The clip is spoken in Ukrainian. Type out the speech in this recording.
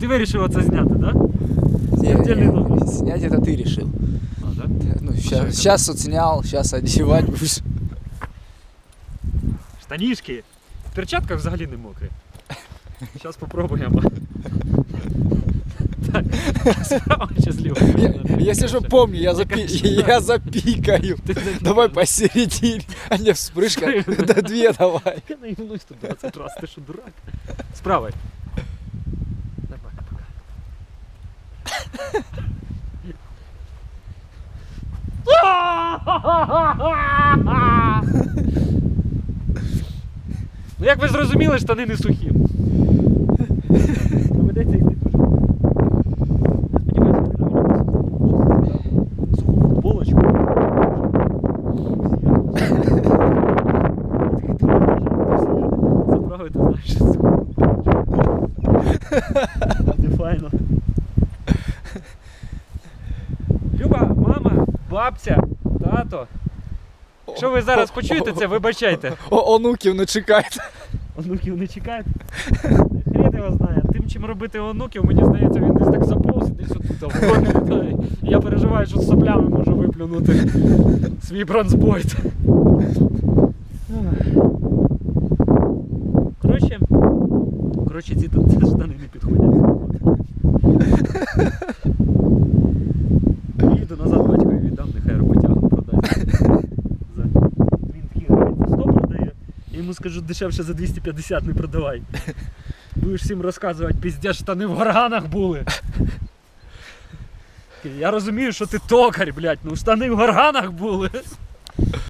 ти вирішив це зняти, так? Да? Не, Смертельный не, номер. снять это ты решил. А, да? Ну, это? сейчас, вот снял, сейчас одевать будешь. Штанішки. В перчатках взагалі не мокрі. Зараз спробуємо. Так, справа чи зліва? Я, если же помню, я, запи конечно, я запикаю. Ти не- Давай посередине, а не вспышка. Спрыгну. Да две давай. Я наївнусь тут 20 раз, ти що дурак? Справа. Ну як ви зрозуміли, штани не сухі. Доведеться йти дуже. Я сподіваюся, вони нам суху футболочку. Заправити, знаєш, суху футболочку. Буде файно. Бабця, тато. Якщо ви зараз почуєте це, вибачайте. О, онуків не чекайте. Онуків не чекають. Хрен його знає. Тим, чим робити онуків, мені здається, він десь так заповз, десь отут літає. Я переживаю, що з соплями може виплюнути свій бронзбойт. Коротше, коротше, ці тут штани не підходять. Йому скажу, дешевше за 250 не продавай. Будеш всім розказувати, піздя штани в горганах були. Я розумію, що ти токар, блядь, ну штани в горганах були.